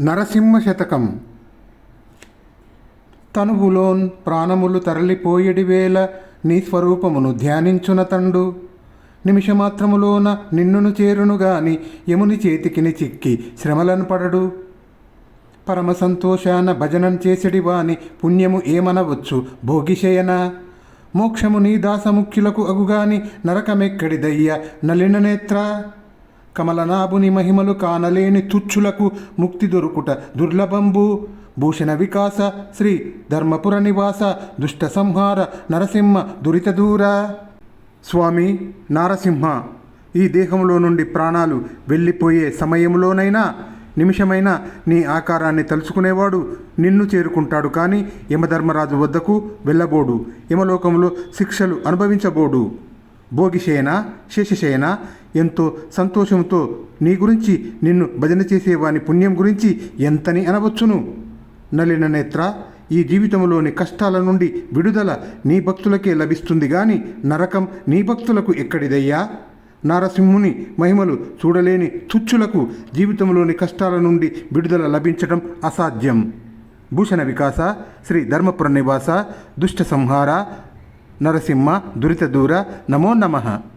నరసింహ శతకం. తనువులోన్ ప్రాణములు తరలిపోయేడి వేళ నీ స్వరూపమును ధ్యానించున తండు. నిమిషమాత్రములోన నిన్నును చేరును గాని యముని చేతికిని చిక్కి శ్రమలను పడడు. పరమ సంతోషాన భజనం చేసెడి వాని పుణ్యము ఏమనవచ్చు భోగిశయన? మోక్షము నీ దాసముఖ్యులకు అగుగాని నరకమెక్కడిదయ్య నలిన నేత్ర? కమలనాభుని మహిమలు కానలేని తుచ్చులకు ముక్తి దొరుకుట దుర్లభంబు. భూషణ వికాస శ్రీ ధర్మపుర నివాస దుష్ట సంహార నరసింహ దురిత దూర. స్వామి నారసింహ ఈ దేహంలో నుండి ప్రాణాలు వెళ్ళిపోయే సమయంలోనైనా నిమిషమైనా నీ ఆకారాన్ని తలుచుకునేవాడు నిన్ను చేరుకుంటాడు కానీ యమధర్మరాజు వద్దకు వెళ్ళబోడు. యమలోకంలో శిక్షలు అనుభవించబోడు. భోగిశయన శేషశయన ఎంతో సంతోషంతో నీ గురించి నిన్ను భజన చేసేవాని పుణ్యం గురించి ఎంతని అనవచ్చును? నలిన నేత్ర ఈ జీవితంలోని కష్టాల నుండి విడుదల నీ భక్తులకే లభిస్తుంది గాని నరకం నీ భక్తులకు ఎక్కడిదయ్యా? నారసింహుని మహిమలు చూడలేని తుచ్చులకు జీవితంలోని కష్టాల నుండి విడుదల లభించడం అసాధ్యం. భూషణ వికాస శ్రీ ధర్మపుర నివాస దుష్ట సంహార నరసింహ దురిత దూర నమో నమః.